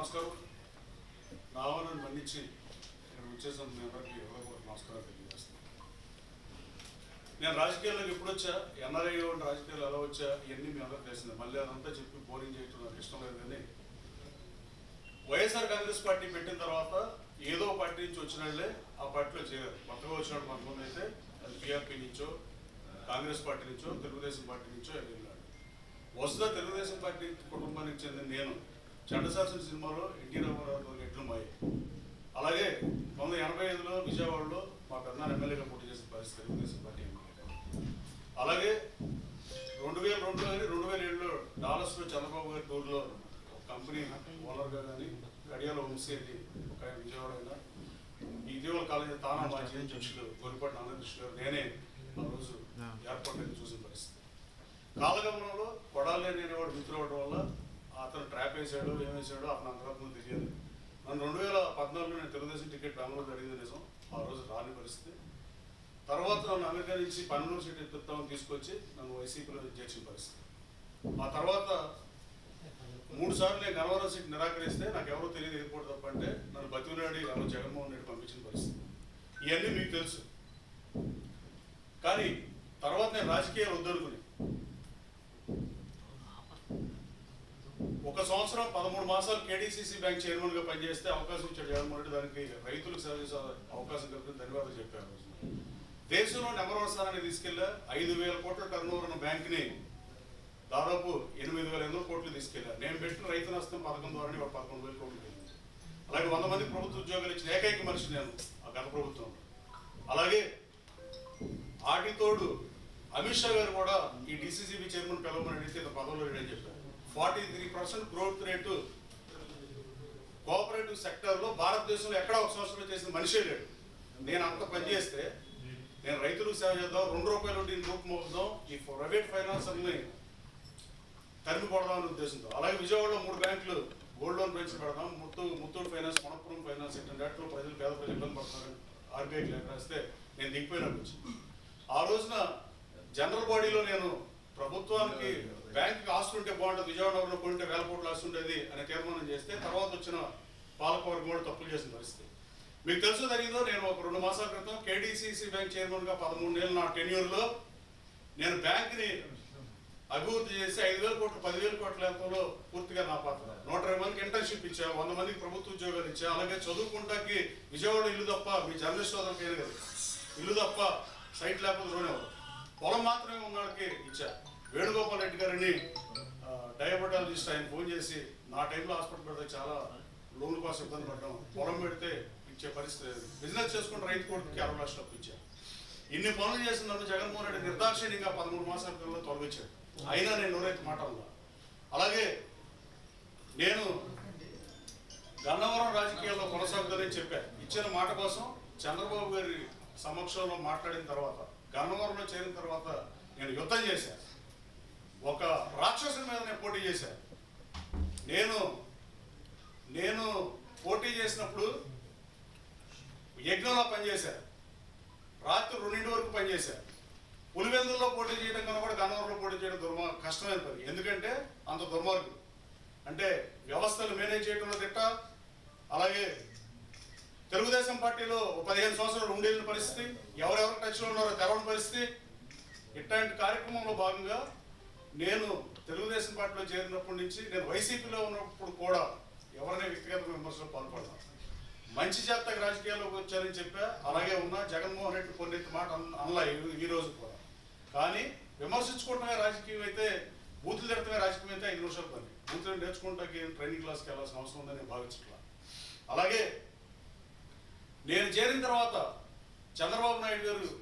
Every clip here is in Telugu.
నమస్కారం. నా మన్నించి ఇక్కడ వచ్చేసిన. మీ అందరికీ హృదయపూర్వక నమస్కారం తెలియజేస్తాను. నేను రాజకీయాల్లోకి ఎప్పుడు వచ్చా? ఎన్ఆర్ఐ రాజకీయాలు ఎలా వచ్చా? ఇవన్నీ మీ అందరికి తెలిసింది. మళ్ళీ అదంతా చెప్పి బోరింగ్ చేయటం నాకు ఇష్టం లేదు కానీ వైఎస్ఆర్ కాంగ్రెస్ పార్టీ పెట్టిన తర్వాత ఏదో పార్టీ నుంచి వచ్చిన వాళ్ళే ఆ పార్టీలో చేరారు. కొత్తగా వచ్చిన కొంతమంది అయితే అది టీఆర్పీ నుంచో కాంగ్రెస్ పార్టీ నుంచో తెలుగుదేశం పార్టీ నుంచో వెళ్ళాడు వస్తుందా తెలుగుదేశం పార్టీ కుటుంబానికి చెందిన నేను చండశాసన సినిమాలో ఎన్టీ రామారావు ఎట్లు మాయ? అలాగే పంతొమ్మిది ఎనభై ఐదులో విజయవాడలో మా పెద్దనాన్న ఎమ్మెల్యేగా పోటీ చేసిన పరిస్థితి తెలుగుదేశం పార్టీ అలాగే రెండు వేల రెండు కానీ రెండు వేల ఏడులో డాలస్లో చంద్రబాబు గారి టూర్లో ఒక కంపెనీ ఓనర్గా కానీ గడియాల వంశీ అని ఒక ఆయన విజయవాడ అయినా ఇటీవల కాలేజీ తానా మాజీ అధ్యక్షుడు గొరిపాటి నాగకృష్ణ గారు నేనే ఆ రోజు ఏర్పాటు చూసిన పరిస్థితి. కాలగమనంలో కొడాలి అనేవాడు మిత్రుడు అవడం వల్ల అతను ట్రాప్ వేసాడు ఏం వేసాడు అతను అంతరాత్మ తెలియదు. నన్ను రెండు వేల పద్నాలుగులో నేను తెలుగుదేశం టికెట్ బెంగళూరు జరిగింది నిజం. ఆ రోజు రాని పరిస్థితి. తర్వాత నన్ను అమెరికా నుంచి పన్నెండు సీట్ ఎత్తుతామని తీసుకొచ్చి నన్ను వైసీపీలో చేర్చిన పరిస్థితి. ఆ తర్వాత మూడు సార్లు నేను గన్నవరం సీట్ నిరాకరిస్తే నాకు ఎవరో తెలియదు ఎయిర్పోర్ట్ తప్ప అంటే నన్ను బతిమలాడి అలా జగన్మోహన్ రెడ్డి పంపించిన పరిస్థితి. ఇవన్నీ మీకు తెలుసు. కానీ తర్వాత నేను రాజకీయాలు వద్దనుకుని ఒక సంవత్సరం పదమూడు మాసాలు కేడీసీసీ బ్యాంక్ చైర్మన్గా పనిచేస్తే అవకాశం ఇచ్చాడు జగన్మోహన్ రెడ్డి దానికి రైతులకు సేవ చేసే అవకాశం కలిపి ధన్యవాదాలు చెప్పారు. దేశంలో నెంబర్ వన్ స్థానాన్ని తీసుకెళ్ళా ఐదు వేల కోట్ల టర్న్ ఓవర్ ఉన్న బ్యాంక్ని దాదాపు ఎనిమిది వేల ఎనిమిది కోట్లు తీసుకెళ్ళా నేను పెట్టిన రైతు నష్టం పథకం ద్వారా ఒక పదకొండు వేల కోట్లు వెళ్ళింది అలాగే వంద మంది ప్రభుత్వ ఉద్యోగాలు ఇచ్చిన ఏకైక మనిషి నేను ఆ గత ప్రభుత్వం అలాగే ఆటితోడు అమిత్ షా గారు కూడా ఈ డిసిసిబి చైర్మన్ పిలవమని అడిగితే ఇంత పదవులు లేడని చెప్పారు. Forty three percent growth rate cooperative సెక్టర్లో భారతదేశంలో ఎక్కడ ఒక సంవత్సరంలో చేసిన మనిషే లేడు. నేను అంత పనిచేస్తే నేను రైతులకు సేవ చేద్దాం రెండు రూపాయలు వడ్డీని రూపమవుదాం ఈ ప్రైవేట్ ఫైనాన్స్ అన్ని తరిమి కొడదామనే ఉద్దేశంతో. అలాగే విజయవాడలో మూడు బ్యాంకులు గోల్డ్ లోన్ బ్రాంచ్ పెడదాం ముత్తు ముత్తూరు ఫైనాన్స్ కొనపురం ఫైనాన్స్ ఇట్లాంటి వాటిలో ప్రజలు పేద ప్రజలు ఇబ్బంది పడుతున్నారు ఆర్బీఐకి లేఖ రాస్తే నేను దిగిపోయినట్టు ఆ రోజున జనరల్ బాడీలో నేను ప్రభుత్వానికి బ్యాంకుకి ఆస్తి ఉంటే బాగుంటుంది విజయవాడ నగరంలో కొంటే వేల కోట్ల ఆస్తి ఉండేది అనే తీర్మానం చేస్తే తర్వాత వచ్చిన పాలకవర్గం కూడా తప్పులు చేసిన పరిస్థితి. మీకు తెలుసు జరిగిందో నేను ఒక రెండు మాసాల క్రితం కేడీసీసీ బ్యాంక్ చైర్మన్గా పదమూడు నెలలు నా టెన్యూర్లో నేను బ్యాంక్ని అభివృద్ధి చేసి ఐదు వేల కోట్లు పదివేల కోట్ల ఎంతలో పూర్తిగా నా పాత్ర. నూట ఇరవై మందికి ఇంటర్న్షిప్ ఇచ్చా వంద మందికి ప్రభుత్వ ఉద్యోగాలు ఇచ్చా అలాగే చదువుకుంటాకి విజయవాడ ఇల్లు తప్ప మీ జర్నలిస్ట్ సోదరులకు ఏం కదా ఇల్లు తప్ప సైట్ లేకపోతే రోనేవారు పొలం మాత్రమే ఉన్నవాడికి ఇచ్చా. వేణుగోపాల్ రెడ్డి గారిని డయాబెటాలజిస్ట్ ఆయన ఫోన్ చేసి నా టైంలో హాస్పిటల్ పెడితే చాలా లోన్ కోసం ఇబ్బంది పడ్డాం. పొలం పెడితే ఇచ్చే పరిస్థితి లేదు. బిజినెస్ చేసుకుని రైతు కోటికి అరవై లక్షలు అప్పు ఇచ్చా ఇన్ని పనులు చేసిన నన్ను జగన్మోహన్ రెడ్డి నిర్దాక్షిణ్యంగా పదమూడు మాసాల పిల్లలు తొలగించాడు. అయినా నేను నోరైతే మాటల్లో అలాగే నేను గన్నవరం రాజకీయాల్లో కొనసాగుతానని చెప్పాను ఇచ్చిన మాట కోసం చంద్రబాబు గారి సమక్షంలో మాట్లాడిన తర్వాత గన్నవరంలో చేరిన తర్వాత నేను యుద్ధం చేశాను ఒక రాక్షసుని మీద నేను పోటీ చేశాను నేను నేను పోటీ చేసినప్పుడు యజ్ఞంలో పనిచేశాను రాత్రి రెండింటి వరకు పనిచేశాను పులివెందుల్లో పోటీ చేయడం కన్నా కూడా గన్నవరంలో పోటీ చేయడం దుర్మ కష్టమైన పని. ఎందుకంటే అంత దుర్మార్గం అంటే వ్యవస్థలు మేనేజ్ చేయడంలో తిట్ట అలాగే తెలుగుదేశం పార్టీలో పదిహేను సంవత్సరాలు ఉండేసిన పరిస్థితి. ఎవరెవరు టచ్లో ఉన్నారో తెరవని పరిస్థితి. ఇట్లాంటి కార్యక్రమంలో భాగంగా నేను తెలుగుదేశం పార్టీలో చేరినప్పటి నుంచి నేను వైసీపీలో ఉన్నప్పుడు కూడా ఎవరైనా వ్యక్తిగత విమర్శలు పాల్పడతాను మంచి చేత రాజకీయాల్లోకి వచ్చారని చెప్పా. అలాగే ఉన్నా జగన్మోహన్ రెడ్డి కొన్ని మాట అన్- అనలా ఈ- రోజు కూడా. కానీ విమర్శించుకుంటున్న రాజకీయం అయితే బూతులు తిడతమే రాజకీయం అయితే ఐదు నిమిషాలు పని. బూతులు నేర్చుకుంటాకి ట్రైనింగ్ క్లాస్కి వెళ్ళాల్సిన అవసరం ఉందని నేను భావించట్లా. అలాగే నేను చేరిన తర్వాత చంద్రబాబు నాయుడు గారు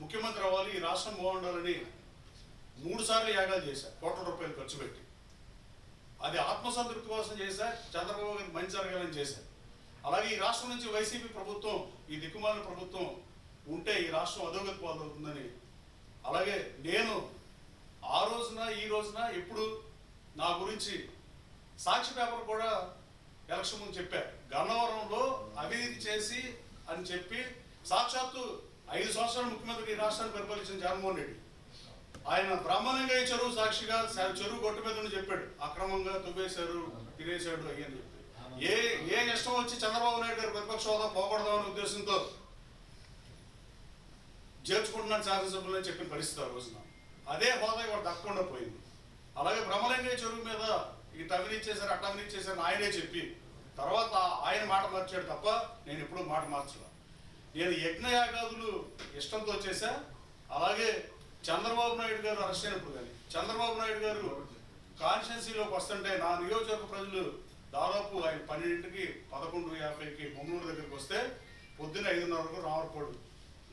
ముఖ్యమంత్రి అవ్వాలి ఈ రాష్ట్రం బాగుండాలని మూడు సార్లు యాగాలు చేశారు కోట్ల రూపాయలు ఖర్చు పెట్టి. అది ఆత్మసంతృప్తి కోసం చేశా చంద్రబాబు గారికి మంచి జరగాలని చేశారు అలాగే ఈ రాష్ట్రం నుంచి వైసీపీ ప్రభుత్వం ఈ దిక్కుమాల ప్రభుత్వం ఉంటే ఈ రాష్ట్రం అధోగతి పాలవుతుందని అలాగే నేను ఆ రోజున ఈ రోజున ఎప్పుడు నా గురించి సాక్షి పేపర్ కూడా ఎలక్షన్ ముందు చెప్పారు గన్నవరంలో అవినీతి చేసి అని చెప్పి సాక్షాత్తు ఐదు సంవత్సరాలు ముఖ్యమంత్రి ఈ రాష్ట్రాన్ని పరిపాలించిన జగన్మోహన్ రెడ్డి. ఆయన బ్రాహ్మణంగా చెరువు సాక్షిగా చెరువు గొట్టు మీద ఉండి చెప్పాడు. అక్రమంగా తువ్వేశారు తినేశాడు అయ్యని చెప్పి. ఏ ఏ ఇష్టం వచ్చి చంద్రబాబు నాయుడు గారు ప్రతిపక్ష హోదా పోకూడదామనే ఉద్దేశంతో చేర్చుకుంటున్నాను శాసనసభ్యులని చెప్పిన పరిస్థితి ఆ రోజున. అదే హోదా ఇవాడు దక్కకుండా పోయింది. అలాగే బ్రహ్మలింగయ్య చెరువు మీద ఈ అవినీతి చేశారు అటు చేశారు ఆయనే చెప్పి తర్వాత ఆయన మాట మార్చాడు తప్ప నేను ఎప్పుడూ మాట మార్చలా నేను యజ్ఞయాగాదులు ఇష్టంతో చేశా అలాగే చంద్రబాబు నాయుడు గారు అరెస్ట్ అయినప్పుడు కానీ చంద్రబాబు నాయుడు గారు కాన్స్టిట్యున్సీలోకి వస్తుంటే నా నియోజకవర్గ ప్రజలు దాదాపు ఆయన పన్నెండింటికి పదకొండు యాభైకి ముమ్మూరు దగ్గరికి వస్తే పొద్దున్న ఐదున్నర వరకు రామర్కోడు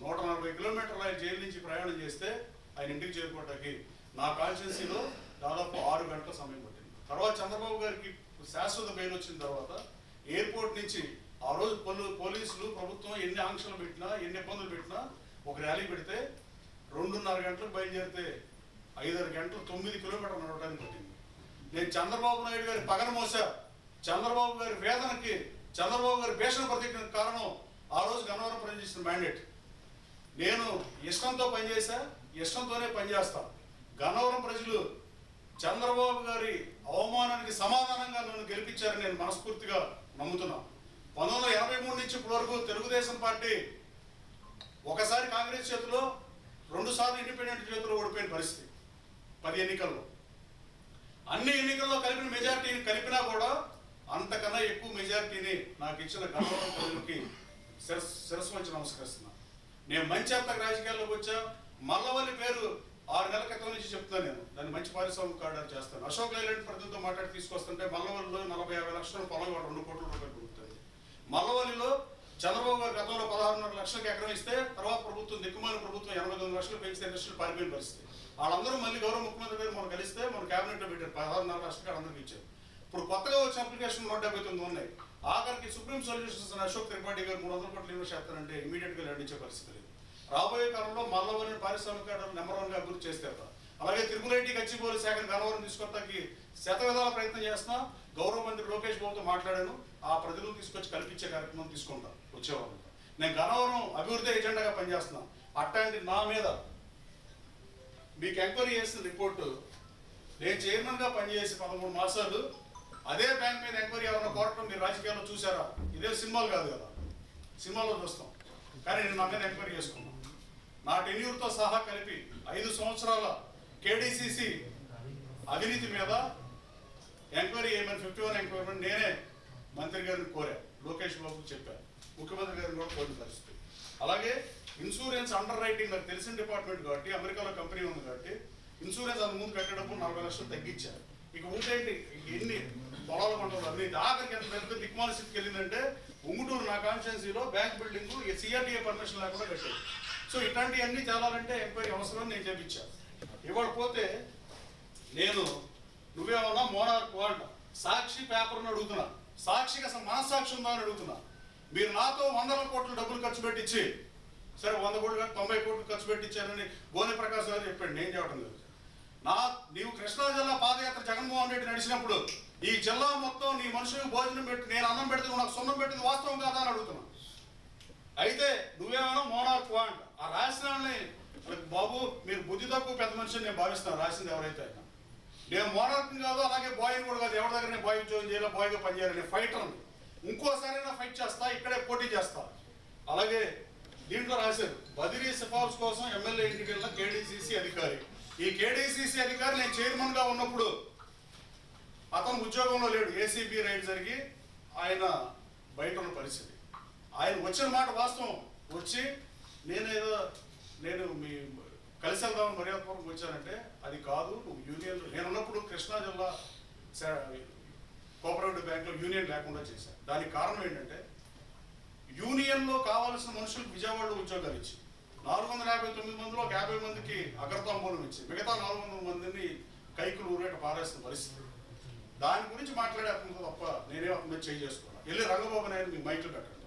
నూట నలభై కిలోమీటర్లు ఆయన జైలు నుంచి ప్రయాణం చేస్తే ఆయన ఇంటికి చేరుకోవడానికి నా కాన్స్టిట్యున్సీలో దాదాపు ఆరు గంటల సమయం పట్టింది. తర్వాత చంద్రబాబు గారికి శాశ్వత బెయిల్ వచ్చిన తర్వాత ఎయిర్పోర్ట్ నుంచి ఆ రోజు పలు పోలీసులు ప్రభుత్వం ఎన్ని ఆంక్షలు పెట్టినా ఎన్ని ఇబ్బందులు పెట్టినా ఒక ర్యాలీ పెడితే రెండున్నర గంటలకు బయలుదేరితే ఐదారు గంటలు తొమ్మిది కిలోమీటర్లు నడవడానికి పట్టింది. నేను చంద్రబాబు నాయుడు గారి పగన మోసా. చంద్రబాబు గారి వేదనకి చంద్రబాబు గారి భీషణ ప్రతిజ్ఞకు కారణం ఆ రోజు గన్నవరం పనిచేసిన చేసిన మ్యాండేట్. నేను ఇష్టంతో పనిచేశా ఇష్టంతోనే పనిచేస్తా. గన్నవరం ప్రజలు చంద్రబాబు గారి అవమానానికి సమాధానంగా నన్ను గెలిపించారని నేను మనస్ఫూర్తిగా నమ్ముతున్నా. పంతొమ్మిది వందల ఎనభై మూడు నుంచి ఇప్పటి వరకు తెలుగుదేశం పార్టీ ఒకసారి కాంగ్రెస్ చేతిలో రెండుసార్లు ఇండిపెండెంట్ చేతిలో ఓడిపోయిన పరిస్థితి. పది ఎన్నికల్లో. అన్ని ఎన్నికల్లో కలిపిన మెజార్టీని కలిపినా కూడా అంతకన్నా ఎక్కువ మెజార్టీని నాకు ఇచ్చిన గన్నవరం ప్రజలకి శిరస్ శిరస్సు వచ్చి నమస్కరిస్తున్నా. నేను మంచి అంత రాజకీయాల్లోకి వచ్చా. మల్లవల్లి పేరు ఆరు నెలల క్రితం నుంచి చెప్తున్నాను నేను. దాన్ని మంచి పారిశ్రామిక కార్డు చేస్తాను. అశోక్ లైలాండ్ ప్రజలతో మాట్లాడి తీసుకొస్తుంటే మల్లవల్లిలో నలభై యాభై లక్షల పొలం రెండు కోట్ల రూపాయలు దొరుకుతుంది మల్లవల్లిలో చంద్రబాబు గారు గతంలో పదహారున్నర లక్షలకు ఎకరం ఇస్తే తర్వాత ప్రభుత్వం దిక్కుమాలిన ప్రభుత్వం ఎనభై తొమ్మిది లక్షలు పెంచితే ఇండస్ట్రీలు పారిపోయిన పరిస్థితి. వాళ్ళందరూ మళ్ళీ గౌరవ ముఖ్యమంత్రి గారు మనం కలిస్తే మన కేబినెట్లో పెట్టారు. పదహారున్నర లక్షలకు అందరికి ఇచ్చారు. ఇప్పుడు కొత్తగా వచ్చిన అప్లికేషన్ నూట డెబ్బై తొమ్మిది ఉన్నాయి. ఆఖరికి సుప్రీం సొల్యూషన్స్ అశోక్ త్రిపాఠి గారు మూడు వందల కోట్లు ఇన్వెస్ట్ చేస్తారంటే ఇమీడియట్గా పరిస్థితి లేదు. రాబోయే కాలంలో మల్లవరిని పారిశ్రామిక నెంబర్ వన్గా అభివృద్ధి చేస్తారు. అలాగే తిరుమలరెడ్డి గచ్చిబోలు శాఖను గన్నవరం తీసుకొస్తాకి శత విధాల ప్రయత్నం చేస్తున్నా. గౌరవ మంత్రి లోకేష్ బాబుతో మాట్లాడాను. ఆ ప్రజలు తీసుకొచ్చి కల్పించే కార్యక్రమం తీసుకుంటాం. వచ్చేవాళ్ళు. నేను గన్నవరం అభివృద్ధి ఎజెండాగా పనిచేస్తున్నా. అట్లాంటి నా మీద మీకు ఎంక్వైరీ చేసిన రిపోర్టు నేను చైర్మన్గా పనిచేసి పదమూడు మాసాలు అదే బ్యాంక్ మీద ఎంక్వైరీ ఎవరైనా కోరటం మీరు రాజకీయాల్లో చూసారా? ఇదే సినిమాలు కాదు కదా. సినిమాలో చూస్తాం. కానీ నేను నా మీద ఎంక్వైరీ చేసుకున్నాను నా టెన్యూర్తో సహా కలిపి ఐదు సంవత్సరాల కేడీసీసీ అవినీతి మీద ఎంక్వైరీ చేయమని ఫిఫ్టీ వన్ ఎంక్వైరీ నేనే మంత్రి గారిని కోరా. లోకేష్ బాబు చెప్పాను ముఖ్యమంత్రి గారిని కూడా కోరిన పరిస్థితి. అలాగే ఇన్సూరెన్స్ అండర్ రైటింగ్ నాకు తెలిసిన డిపార్ట్మెంట్ కాబట్టి అమెరికాలో కంపెనీ ఉంది కాబట్టి ఇన్సూరెన్స్ అంత ముందు కట్టేటప్పుడు నలభై లక్షలు తగ్గించారు. ఇక ఉంటేంటి ఇక ఎన్ని పొలాల పంటలు అన్ని ఆఖరికి ఎంత పెద్ద దిక్మాల స్థితికి వెళ్ళిందంటే ఉంగుటూరు నా కాన్స్టిట్యున్సీలో బ్యాంక్ బిల్డింగ్ సిఆర్టీఏ పర్మిషన్ లేకుండా కట్టారు. సో ఇట్లాంటివన్నీ తేలాలంటే ఎంక్వైరీ అవసరం నేను చెప్పించాను ఇవాళ పోతే నేను నువ్వేమన్నా మోనార్క్ అంట సాక్షి పేపర్ని అడుగుతున్నా. సాక్షికి అసలు మనస్సాక్షి ఉందా అని అడుగుతున్నా. మీరు నాతో వందల కోట్ల డబ్బులు ఖర్చు పెట్టించి సరే వంద కోట్లు తొంభై కోట్లు ఖర్చు పెట్టించారని గోని ప్రకాశ్ గారు చెప్పాడు. నేను చెప్పడం లేదు. నా నీవు కృష్ణా జిల్లా పాదయాత్ర జగన్మోహన్ రెడ్డి నడిచినప్పుడు ఈ జిల్లా మొత్తం నీ మనుషులకు భోజనం పెట్టి నేను అన్నం పెడితే నాకు సొన్నం పెట్టింది వాస్తవం కాదా అని అడుగుతున్నా. అయితే నువ్వేమైనా మోనార్క్ అంట ఆ రాసిన బాబు మీరు బుద్ధి తక్కువ పెద్ద మనిషిని నేను భావిస్తాను రాసింది ఎవరైతే అయినా. నేను మోనార్క్ కాదు అలాగే బాయ్ కూడా కాదు ఎవరి దగ్గర నేను బాయ్ ఉద్యోగం చేయాలి బాయ్గా పనిచేయాలి. నేను ఫైటర్ ఇంకోసారైనా ఫైట్ చేస్తా ఇక్కడే పోటీ చేస్తా. అలాగే దీంట్లో రాశారు బదిలీ సిఫార్సు కోసం ఎమ్మెల్యే ఇంటికి వెళ్ళిన కేడీసీసీ అధికారి. ఈ కేడీసీసీ అధికారి నేను చైర్మన్గా ఉన్నప్పుడు అతను ఉద్యోగంలో లేడు. ఏసీబీ రైడ్ జరిగి ఆయన బయట ఉన్న పరిస్థితి. ఆయన వచ్చిన మాట వాస్తవం. వచ్చి నేనేదో నేను మీ కలిసి వెళ్దామని మర్యాదపూర్వకం వచ్చానంటే అది కాదు నువ్వు యూనియన్ నేను ఉన్నప్పుడు కృష్ణా జిల్లా కోఆపరేటివ్ బ్యాంక్లో యూనియన్ లేకుండా చేశాను దానికి కారణం ఏంటంటే యూనియన్లో కావాల్సిన మనుషులకు విజయవాడలో ఉద్యోగాలు ఇచ్చి నాలుగు వందల యాభై తొమ్మిది మందిలో ఒక యాభై మందికి అగ్రతాంబూలం ఇచ్చి మిగతా నాలుగు వందల మందిని కైకులు ఊరేట పారేస్తున్న పరిస్థితి. దాని గురించి మాట్లాడే అతనితో తప్ప నేనే అతని మీద చేయి చేసుకున్నాను వెళ్ళి రంగబాబు నాయుడు మీ మైకులు పెట్టండి.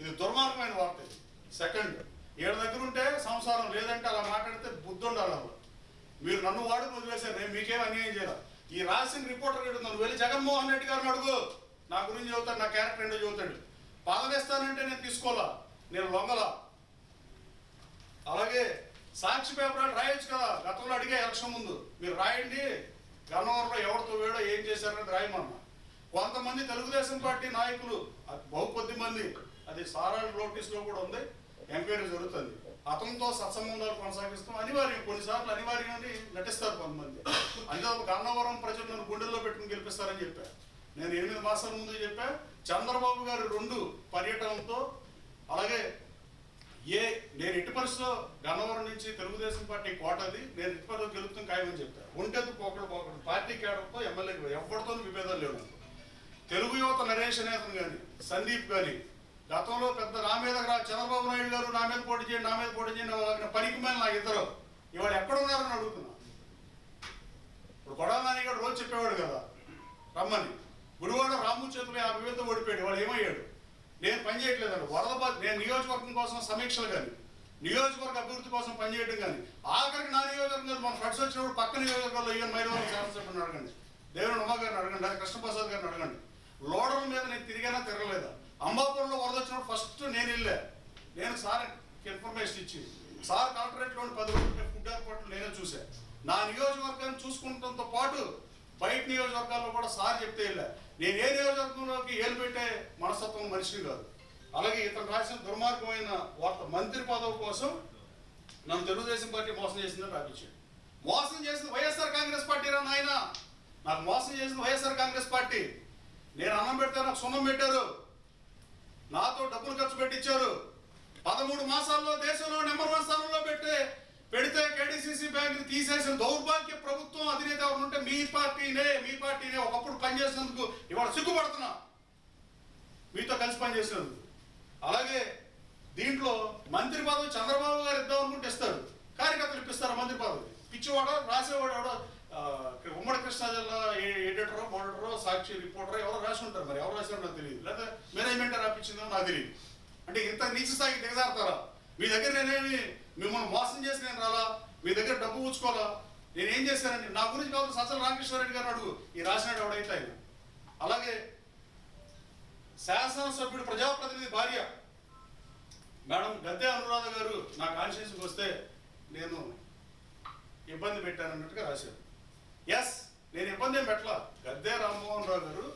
ఇది దుర్మార్గమైన వార్త ఇది. సెకండ్ ఏడు దగ్గర ఉంటే సంసారం లేదంటే అలా మాట్లాడితే బుద్ధి ఉండాలి అలా మీరు నన్ను వాడుకు వదిలేశారు నేను మీకేం అన్యాయం చేయాలి ఈ రాసిన రిపోర్టర్ ఏంటో నువ్వు వెళ్ళి జగన్మోహన్ రెడ్డి గారిని అడుగు. నా గురించి చదువుతాడు నా క్యారెక్టర్ ఏంటో చదువుతాడు. పదవేస్తానంటే నేను తీసుకోవాలా? నేను లొంగలా? అలాగే సాక్షి పేపర్ రాయొచ్చు కదా గతంలో అడిగే ఎలక్షన్ ముందు. మీరు రాయండి గన్నవరంలో ఎవరితో వేడో ఏం చేశారని రాయమన్నా. కొంతమంది తెలుగుదేశం పార్టీ నాయకులు అది బహు కొద్ది మంది. అది సారా నోటీస్లో కూడా ఉంది. ఎంక్వైరీ జరుగుతుంది. అతనితో సత్సంబంధాలు కొనసాగిస్తాం. అనివార్యం కొన్నిసార్లు అనివార్యాన్ని నటిస్తారు కొంతమంది. అంటే గన్నవరం ప్రజలు నన్ను గుండెల్లో పెట్టుకుని గెలిపిస్తారని చెప్పా. నేను ఎనిమిది మాసాల ముందు చెప్పా చంద్రబాబు గారు రెండు పర్యటనతో అలాగే ఏ నేను ఎట్టి పరిస్థితిలో గన్నవరం నుంచి తెలుగుదేశం పార్టీ కోటది నేను ఎట్టి పరిస్థితిలో గెలుపుతాం ఖాయమని చెప్పాను ఒంటెత్తు పోకడు పోకడు. పార్టీ కేడర్తో ఎమ్మెల్యే ఎవరితో విభేదాలు లేవు తెలుగు యువత నరేష్ నేతను కానీ సందీప్ కానీ గతంలో పెద్ద నా మీద చంద్రబాబు నాయుడు గారు నా మీద పోటీ చేయండి నా మీద పోటీ చేయండి వాళ్ళకి పనికి మీద నాకు ఇద్దరు. ఇవాళ ఎక్కడున్నారని అడుగుతున్నా. ఇప్పుడు కొడాలని గారు రోజు చెప్పేవాడు కదా రమ్మని. గుడివాడ రాము చేతులు యాభై వేలతో ఓడిపోయాడు వాడు ఏమయ్యాడు? నేను పని చేయట్లేదండి వరద నేను నియోజకవర్గం కోసం సమీక్షలు కానీ నియోజకవర్గ అభివృద్ధి కోసం పనిచేయడం కానీ ఆఖరికి నా నియోజకవర్గం కాదు, మన ఫ్రెండ్స్ వచ్చినప్పుడు పక్క నియోజకవర్గంలో ఈయన మైలవరం శాసనసభ్యుని అడగండి. దేవుని ఉమా గారిని అడగండి అది కృష్ణప్రసాద్ గారిని అడగండి. లోడల మీద నేను తిరిగానా తిరగలేదా? అంబాపూర్లో వరద వచ్చినప్పుడు ఫస్ట్ నేను వెళ్ళా. నేను సార్ ఇన్ఫర్మేషన్ ఇచ్చి సార్ కలెక్టరేట్లోని పది రోజులు ఫుడ్ ఏర్పాట్లు నేనే చూసా. నా నియోజకవర్గాన్ని చూసుకుంటంతో పాటు బయట నియోజకవర్గాల్లో కూడా సార్ చెప్తే వెళ్ళా. నేను ఏ నియోజకవర్గంలోకి ఏలు పెట్టే మనస్తత్వం మనిషిని కాదు. అలాగే ఇతను రాసిన దుర్మార్గమైన వార్త మంత్రి పదవి కోసం నన్ను తెలుగుదేశం పార్టీ మోసం చేసిందని రాపించాడు మోసం చేసింది వైఎస్ఆర్ కాంగ్రెస్ పార్టీ రా నాయన. నాకు మోసం చేసింది వైఎస్ఆర్ కాంగ్రెస్ పార్టీ. నేను అన్నం పెడితే నాకు సున్నం పెట్టారు. నాతో డబ్బులు ఖర్చు పెట్టించారు పదమూడు మాసాల్లో దేశంలో నెంబర్ వన్ స్థానంలో పెట్టే పెడితే కేడీసీసీ బ్యాంక్ తీసేసిన దౌర్భాగ్య ప్రభుత్వం అధినేత ఎవరు ఉంటే మీ పార్టీనే మీ పార్టీనే ఒకప్పుడు పనిచేసినందుకు ఇవాళ సిగ్గుపడుతున్నా. మీతో కలిసి పనిచేసినందుకు. అలాగే దీంట్లో మంత్రి పదవి చంద్రబాబు గారు ఇద్దాం అనుకుంటే ఇస్తారు. కార్యకర్తలు ఇప్పిస్తారు మంత్రి పదవి? పిచ్చివాడో? రాసేవాడు? ఎవడో ఉమ్మడి కృష్ణా జిల్లా ఏ- ఎడిటరో మోడటరో సాక్షి రిపోర్టరో ఎవరో రాసి ఉంటారు మరి. ఎవరు రాశారో నాకు తెలియదు. లేదా మేనేజ్మెంట్ రాపించిందో నాకు తెలియదు. అంటే ఇంత నీచ స్థాయికి దిగజారుతారా? మీ దగ్గర నేనేమి మిమ్మల్ని మోసం చేసి నేను రాలా? మీ దగ్గర డబ్బు ఉంచుకోవాలా నేనేం చేశానండి? నా గురించి కాదు సజ్జల రామకృష్ణారెడ్డి గారు అడుగు. ఈ రాసినాడు ఎవడైతే ఆయన? అలాగే శాసనసభ్యుడు ప్రజాప్రతినిధి భార్య. మేడం గద్దె అనురాధ గారు నా కాన్షియన్స్కి వస్తే నేను ఇబ్బంది పెట్టానన్నట్టుగా రాశారు. ఎస్ నేను ఇబ్బంది ఏం పెట్టలా? గద్దె రామ్మోహన్ రావు గారు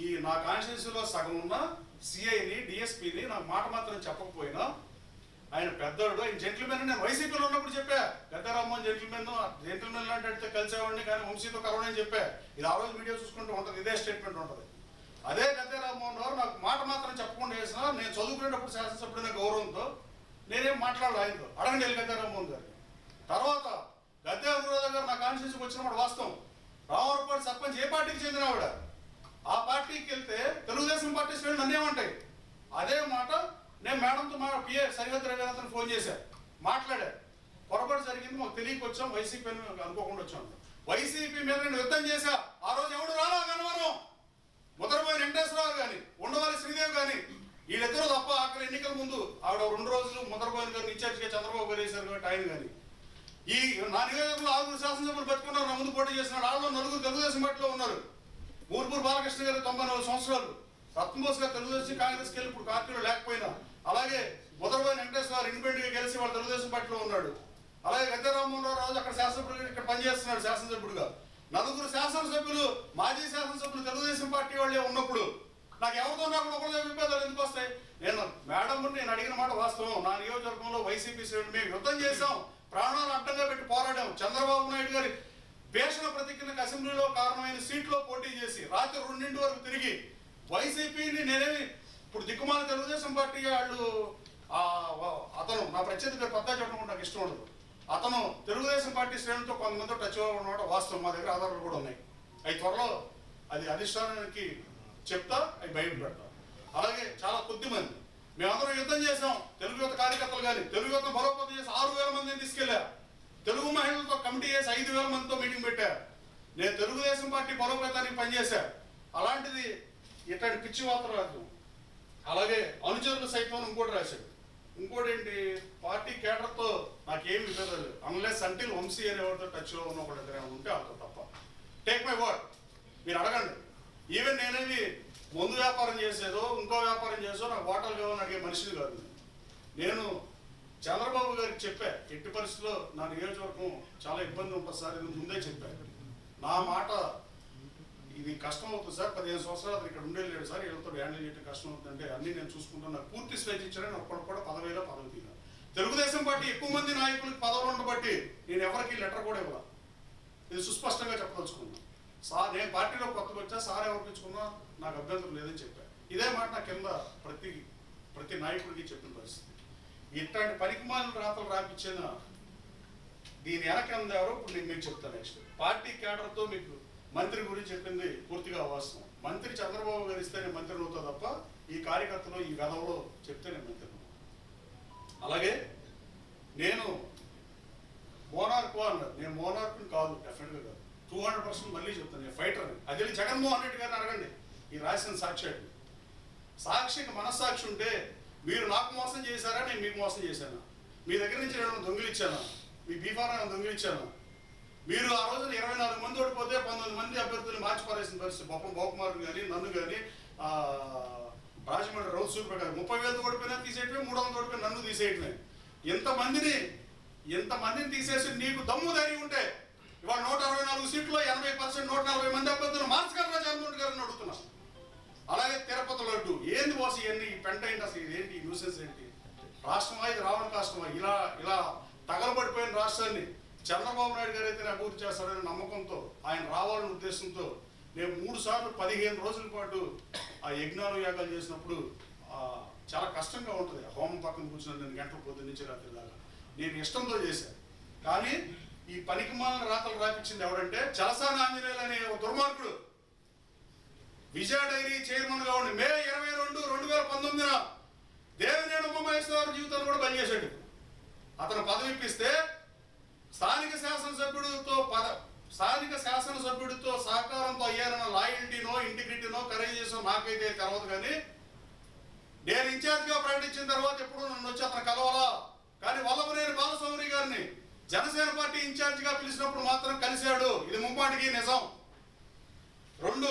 ఈ నా కాన్స్టిట్యూన్సీలో సగం ఉన్న సిఐని డిఎస్పీని నాకు మాట మాత్రం చెప్పకపోయినా ఆయన పెద్దోడు ఆయన జెంటిల్మెన్ నేను వైసీపీలో ఉన్నప్పుడు చెప్పా. గద్దె రామ్మోహన్ జెంటిల్మెన్ జెంటిల్మెన్ లాంటి కలిసేవాడిని కానీ వంశీతో కలవడం అని చెప్పా. ఇది ఆ రోజు మీడియా చూసుకుంటూ ఉంటుంది ఇదే స్టేట్మెంట్ ఉంటుంది. అదే గద్దె రామ్మోహన్ రావు నాకు మాట మాత్రం చెప్పకుండా వేసిన నేను చదువుకునేటప్పుడు శాసనసభ్యుడైన గౌరవంతో నేనేం మాట్లాడాలి ఆయనతో? అడగండి వెళ్ళి గద్దె రామ్మోహన్ గారిని తర్వాత గద్దె అనురాధ గారు నా కాన్స్టిట్యూన్సీకి వచ్చినప్పుడు వాస్తవం. రామవరపాటి సర్పంచ్ ఏ పార్టీకి చెందిన ఆవిడ? ఆ పార్టీకి వెళ్తే తెలుగుదేశం పార్టీ శ్రేణులు నన్నేమంటాయి అదే మాట నేను మేడంతో మా పిఏ సరిహద్దు రవీనాథన్ ఫోన్ చేశా. మాట్లాడా. పొరపాటు జరిగింది మాకు తెలియక వచ్చాం వైసీపీ అని అనుకోకుండా వచ్చాం. వైసీపీ మీద నేను యుద్ధం చేశా. ఆ రోజు ఎవడు రాలా గన్నవరం? ముద్రపోయిన వెంకటేశ్వరరావు కానీ ఉండవాలి శ్రీదేవి కానీ వీళ్ళిద్దరూ తప్ప ఆఖరి ఎన్నికల ముందు ఆవిడ రెండు రోజులు ముద్రపోయిన గారిని ఇన్ఛార్జిగా చంద్రబాబు గారు వేశారు కాబట్టి ఆయన కానీ ఈ నా నియోజకవర్గంలో ఆరుగురు శాసనసభ్యులు పెట్టుకున్నారు నా ముందు పోటీ చేసిన వాళ్ళు నలుగురు తెలుగుదేశం పార్టీలో ఉన్నారు. మూర్పూర్ బాలకృష్ణ గారు తొంభై నాలుగు సంవత్సరాలు. రత్నబోస్ గారు తెలుగుదేశం కాంగ్రెస్కి వెళ్ళి ఇప్పుడు పార్టీలో లేకపోయినా. అలాగే ముద్రపోయిన వెంకటేశ్వర గారు ఇండిపెండెంట్గా గెలిచి వాళ్ళు తెలుగుదేశం పార్టీలో ఉన్నాడు. అలాగే గద్దె రామ్మోహన్ అక్కడ శాసనసభ్యుడు ఇక్కడ పనిచేస్తున్నాడు శాసనసభ్యుడుగా. నలుగురు శాసనసభ్యులు మాజీ శాసనసభ్యులు తెలుగుదేశం పార్టీ వాళ్ళే ఉన్నప్పుడు నాకు ఎవరితోనే నాకు ఒకరితో విభేదాలు ఎందుకు వస్తాయి? నేను మేడం నేను అడిగిన మాట వాస్తవం. నా నియోజకవర్గంలో వైసీపీ శ్రేణులు మేము యుద్ధం చేశాం. ప్రాణాలు అడ్డంగా పెట్టి పోరాడాం. చంద్రబాబు నాయుడు గారి భీషణ ప్రతిజ్ఞకు అసెంబ్లీలో కారణమైన సీట్లో పోటీ చేసి రాత్రి రెండింటి వరకు తిరిగి వైసీపీని నేనేమి ఇప్పుడు దిక్కుమాల తెలుగుదేశం పార్టీ వాళ్ళు అతను నా ప్రత్యేక పేరు పద్దా చెప్పడం నాకు ఇష్టం ఉండదు. అతను తెలుగుదేశం పార్టీ శ్రేణులతో కొంతమంది టచ్ అవ్వడం వాస్తవం. మా దగ్గర ఆధారాలు కూడా ఉన్నాయి. అవి త్వరలో అది అధిష్టానానికి చెప్తా అవి బయట పెడతా. అలాగే చాలా కొద్ది మంది. మేమందరం యుద్ధం చేసాం తెలుగు యువత కార్యకర్తలు కానీ తెలుగు యువత బలోపేతం చేసి ఆరు వేల మందిని తీసుకెళ్ళారు తెలుగు మహిళలతో కమిటీ చేసి ఐదు వేల మందితో మీటింగ్ పెట్టారు నేను తెలుగుదేశం పార్టీ బలోపేతానికి పనిచేశా. అలాంటిది ఇట్లాంటి పిచ్చి వార్త రాదు. అలాగే అనుచరులు సైతం ఇంకోటి రాశాడు. ఇంకోటి ఏంటి? పార్టీ కేటర్తో నాకేమి విభేదాలు అన్లెస్ అంటిల్ వంశీ అనే టచ్లో ఉన్న ఒకటి ఉంటే అంత తప్ప. టేక్ మై వర్డ్ మీరు అడగండి. ఈవెన్ నేనేమి మందు వ్యాపారం చేసేదో ఇంకో వ్యాపారం చేసో నాకు హోటల్ కావాలని అడిగే మనిషిని కాదు. నేను చంద్రబాబు గారికి చెప్పా ఎట్టి పరిస్థితుల్లో నా నియోజకవర్గం చాలా ఇబ్బంది ఉంటుంది సార్ ఇది ముందే చెప్పాను నా మాట ఇది కష్టం అవుతుంది సార్ పదిహేను సంవత్సరాలు ఇక్కడ ఉండేలేడు సార్ వీళ్ళతో హ్యాండిల్ చేయడం కష్టం అవుతుందంటే అన్నీ నేను చూసుకుంటాను నాకు పూర్తి స్వేచ్ఛ ఇచ్చారని ఒక్కడికి కూడా పదవిలో పదవి తీరా తెలుగుదేశం పార్టీ ఎక్కువ మంది నాయకులకు పదవులు ఉండబట్టి నేను ఎవరికి లెటర్ కూడా ఇవ్వాలి. ఇది సుస్పష్టంగా చెప్పదలుచుకున్నాను సార్ నేను పార్టీలో కొత్తగా వచ్చా సార్ ఎవరికి ఇచ్చుకున్నా నాకు అభ్యంతరం లేదని చెప్పాను ఇదే మాట నా కింద ప్రతి ప్రతి నాయకుడికి చెప్పిన పరిస్థితి. ఇట్లాంటి పనికిమాలిన రాతలు రాపించిన దీని వెనకంద ఎవరో ఇప్పుడు నేను మీకు చెప్తాను నెక్స్ట్ పార్టీ కేడర్తో మీకు మంత్రి గురించి చెప్పింది పూర్తిగా అవాస్తవం. మంత్రి చంద్రబాబు గారు ఇస్తేనే మంత్రి అవుతా తప్ప ఈ కార్యకర్తలు ఈ గతంలో చెప్తే నేను మంత్రి అలాగే నేను మోనార్కు అన్నారు నేను మోనార్కుని కాదు డెఫినెట్గా కాదు. టూ హండ్రెడ్ పర్సెంట్ మళ్ళీ చెప్తాను ఫైటర్ అది వెళ్ళి జగన్మోహన్ రెడ్డి గారిని అడగండి ఈ రాసిన సాక్షి సాక్షికి మనస్సాక్షి ఉంటే మీరు నాకు మోసం చేశారా నేను మీకు మోసం చేశాను? మీ దగ్గర నుంచి నేను దొంగిలిచ్చాను మీ బీఫారా దొంగిలిచ్చాను మీరు ఆ రోజున ఇరవై నాలుగు మంది ఓడిపోతే పంతొమ్మిది మంది అభ్యర్థులు మార్చిపారేసిన పరిస్థితి. బొప్పం బోకుమార్ కానీ నన్ను కానీ రాజమండ్రి రౌత్ సూర్య ముప్పై వేలు ఓడిపోయినా తీసేయటమే మూడు వందలు ఓడిపోయినా నన్ను తీసేయటమే. ఎంతమందిని ఎంతమందిని తీసేసి నీకు దమ్ము ధైర్యం ఉంటే ఇవాళ నూట అరవై నాలుగు సీట్లో ఎనభై పర్సెంట్ నూట నలభై మంది అభ్యర్థులు మార్చగలరా జగన్మోహన్ రెడ్డి గారిని అడుగుతున్నా అలాగే తిరుపతి లడ్డు ఏంది పోసి ఇవన్నీ ఈ పెంట ఏంటి అసలు ఇదేంటి ఈ న్యూసెన్స్ ఏంటి? రాష్ట్రమా ఇది రావడం కష్టమా? ఇలా ఇలా తగలబడిపోయిన రాష్ట్రాన్ని చంద్రబాబు నాయుడు గారు అయితే అభివృద్ధి చేస్తారనే నమ్మకంతో ఆయన రావాలనే ఉద్దేశంతో నేను మూడు సార్లు పదిహేను రోజుల పాటు ఆ యజ్ఞాలు యాగాలు చేసినప్పుడు చాలా కష్టంగా ఉంటుంది. హోమం పక్కన కూర్చుని నేను గంటల పొద్దు నుంచి రాత్రి దాకా. నేను ఇష్టంతో చేశాను కానీ ఈ పనికిమాలిన రాతలు రాపించింది ఎవడంటే చలసాన ఆంజనేయులు అనే ఒక దుర్మార్గుడు. విజయ డైరీ చైర్మన్గా ఉండి మే ఇరవై రెండు రెండు వేల పంతొమ్మిదిన దేవినేని ఉమామహేశ్వరరావు జీవితాన్ని కూడా పనిచేశాడు అతను పదవి ఇప్పిస్తే స్థానిక శాసనసభ్యుడితో పద స్థానిక శాసనసభ్యుడితో సహకారంతో అయ్యారన్న లాయల్టీనో ఇంటిగ్రిటీనో కరేజేసో నాకైతే తెలవదు కానీ నేను ఇన్ఛార్జ్గా ప్రకటించిన తర్వాత ఎప్పుడు నన్ను వచ్చి అతను కలవాలా. కానీ వల్లభనేని బాలసౌరి గారిని జనసేన పార్టీ ఇన్ఛార్జ్గా పిలిచినప్పుడు మాత్రం కలిశాడు. ఇది ముమ్మాటికి నిజం. రెండు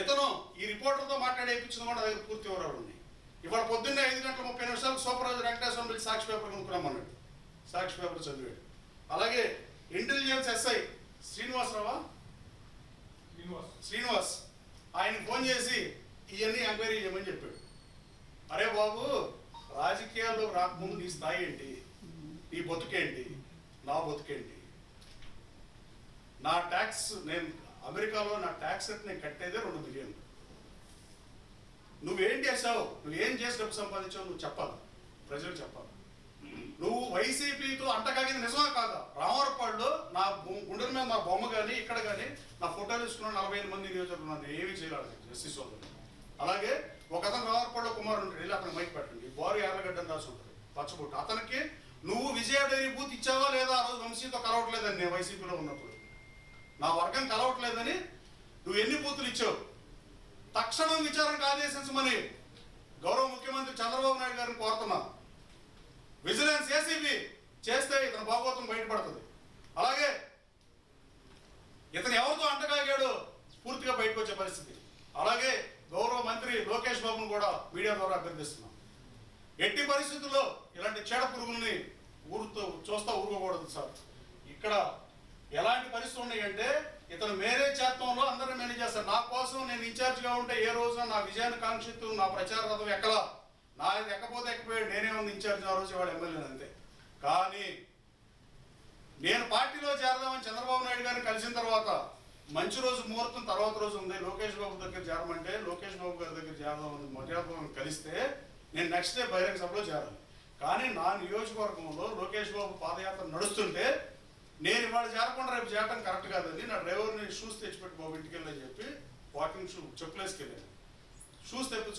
ఇతను ఈ రిపోర్టర్తో మాట్లాడి వేయించిన కూడా దగ్గర పూర్తి వివరాలు ఉన్నాయి. ఇవాళ పొద్దున్నే ఐదు గంటల ముప్పై నిమిషాలకు సూపర్వైజర్ వెంకటేశ్వరం పిలిచి సాక్షి పేపర్ కొనుక్కున్నామన్నాడు సాక్షి పేపర్ చదివాడు. అలాగే ఇంటెలిజెన్స్ ఎస్ఐ శ్రీనివాసరావా? శ్రీనివాస్. శ్రీనివాస్. ఆయనకి ఫోన్ చేసి ఇవన్నీ ఎంక్వైరీ చేయమని చెప్పాడు. అరే బాబు రాజకీయాల్లో రాకముందు నీ స్థాయి ఏంటి? నీ బతుకేంటి? నా బతుకేంటి? నా ట్యాక్స్ నేను అమెరికాలో నా ట్యాక్స్ రేట్ నేను కట్టేదే రెండు మిలియన్లు. నువ్వేం చేసావు నువ్వేం చేసి డబ్బు సంపాదించావు? నువ్వు చెప్పాలి. ప్రజలు చెప్పాలి. నువ్వు వైసీపీతో అంటకాగింది నిజమా కాదా? రామవరపాడులో నా గుండెల మీద నా బొమ్మ కానీ ఇక్కడ కానీ నా ఫోటో తీసుకున్న నలభై ఐదు మంది నియోజకవర్గం నన్ను ఏమీ చేయలేదు. జస్టిస్ సోదరు అలాగే ఒక అతను రామవరపాడులో కుమారుడు వెళ్ళి అతను మైక్ పెట్టండి. బారు ఎర్రగడ్డని రాసి ఉంటుంది. పచ్చబుట్టు. అతనికి నువ్వు విజయ డైరీ బూత్ ఇచ్చావా లేదా ఆ రోజు వంశీతో కలవట్లేదని నేను వైసీపీలో ఉన్నప్పుడు. నా వర్గం కలవట్లేదని నువ్వు ఎన్ని బూతులు ఇచ్చావు? తక్షణం విచారణకు ఆదేశించమని గౌరవ ముఖ్యమంత్రి చంద్రబాబు నాయుడు గారిని కోరుతున్నా. విజిలెన్స్ ఏసీబీ చేస్తే ఇతను భాగవతం బయటపడుతుంది. అలాగే ఇతను ఎవరితో అంటగాగాడో పూర్తిగా బయటకు వచ్చే పరిస్థితి. అలాగే గౌరవ మంత్రి లోకేష్ బాబును కూడా మీడియా ద్వారా అభ్యర్థిస్తున్నాం. ఎట్టి పరిస్థితుల్లో ఇలాంటి చెడ పురుగుల్ని ఊరుతో చూస్తా ఊరుకోకూడదు సార్. ఇక్కడ ఎలాంటి పరిస్థితులు ఉన్నాయంటే ఇతను మేరే చేత్వంలో అందరిని మేనేజ్ చేస్తారు. నా కోసం నేను ఇన్ఛార్జ్గా ఉంటే ఏ రోజున నా విజయాన్ని కాంక్షిస్తూ నా ప్రచార రథం ఎక్కలా? నా ఎక్కపోతే ఎక్కిపోయాడు. నేనే ఉంది ఇన్ఛార్జ్ ఆ రోజు వాడు ఎమ్మెల్యే అంతే. కానీ నేను పార్టీలో చేరదామని చంద్రబాబు నాయుడు గారిని కలిసిన తర్వాత మంచి రోజు ముహూర్తం తర్వాత రోజు ఉంది. లోకేష్ బాబు దగ్గర చేరమంటే లోకేష్ బాబు గారి దగ్గర చేరదామని మర్యాద కలిస్తే నేను నెక్స్ట్ డే బహిరంగ సభలో చేరాలి కానీ నా నియోజకవర్గంలో లోకేష్ బాబు పాదయాత్ర నడుస్తుంటే నేను ఇవాళ చేరకుండా రేపు చేరడం కరెక్ట్ కాదండి నా డ్రైవర్ని షూస్ తెచ్చిపెట్టి బాబు ఇంటికి వెళ్ళని చెప్పి వాకింగ్ షూ చెప్పులేసుకెళ్ళాను. షూస్ తెప్పించు